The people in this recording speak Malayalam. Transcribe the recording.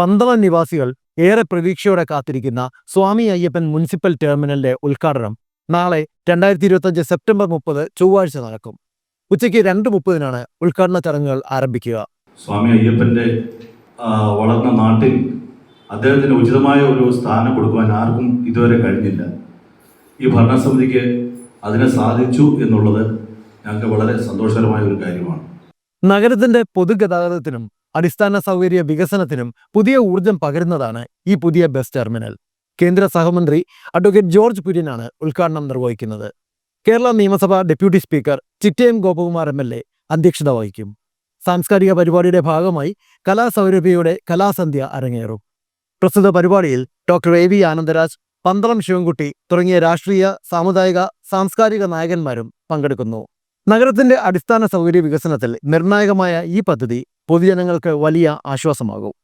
പന്തളം നിവാസികൾ ഏറെ പ്രതീക്ഷയോടെ കാത്തിരിക്കുന്ന സ്വാമി അയ്യപ്പൻ മുനിസിപ്പൽ ടെർമിനലിന്റെ ഉദ്ഘാടനം നാളെ രണ്ടായിരത്തി ഇരുപത്തഞ്ച് സെപ്റ്റംബർ മുപ്പത് ചൊവ്വാഴ്ച നടക്കും. ഉച്ചയ്ക്ക് രണ്ട് മുപ്പതിനാണ് ഉദ്ഘാടന ചടങ്ങുകൾ ആരംഭിക്കുക. സ്വാമി അയ്യപ്പന്റെ വളർന്ന നാട്ടിൽ അദ്ദേഹത്തിന് ഉചിതമായ ഒരു സ്ഥാനം കൊടുക്കുവാൻ ആർക്കും ഇതുവരെ കഴിഞ്ഞില്ല. ഈ ഭരണസമിതിക്ക് അതിനെ സാധിച്ചു എന്നുള്ളത് ഞങ്ങൾക്ക് വളരെ സന്തോഷകരമായ ഒരു കാര്യമാണ്. നഗരത്തിന്റെ പൊതുഗതാഗതത്തിനും അടിസ്ഥാന സൗകര്യ വികസനത്തിനും പുതിയ ഊർജം പകരുന്നതാണ് ഈ പുതിയ ബസ് ടെർമിനൽ കേന്ദ്ര സഹമന്ത്രി അഡ്വക്കേറ്റ് ജോർജ് കുര്യനാണ് ഉദ്ഘാടനം നിർവഹിക്കുന്നത്. കേരള നിയമസഭാ deputy speaker Chittayam Gopakumar M L A അധ്യക്ഷത വഹിക്കും. സാംസ്കാരിക പരിപാടിയുടെ ഭാഗമായി കലാസൗരഭ്യയുടെ കലാസന്ധ്യ അരങ്ങേറും. പ്രസ്തുത പരിപാടിയിൽ doctor A V Anandaraj Pandalam Sivankutty തുടങ്ങിയ രാഷ്ട്രീയ സാമുദായിക സാംസ്കാരിക നായകന്മാരും പങ്കെടുക്കുന്നു. നഗരത്തിന്റെ അടിസ്ഥാന സൗകര്യ വികസനത്തിൽ നിർണായകമായ ഈ പദ്ധതി പൊതുജനങ്ങൾക്ക് വലിയ ആശ്വാസമാകും.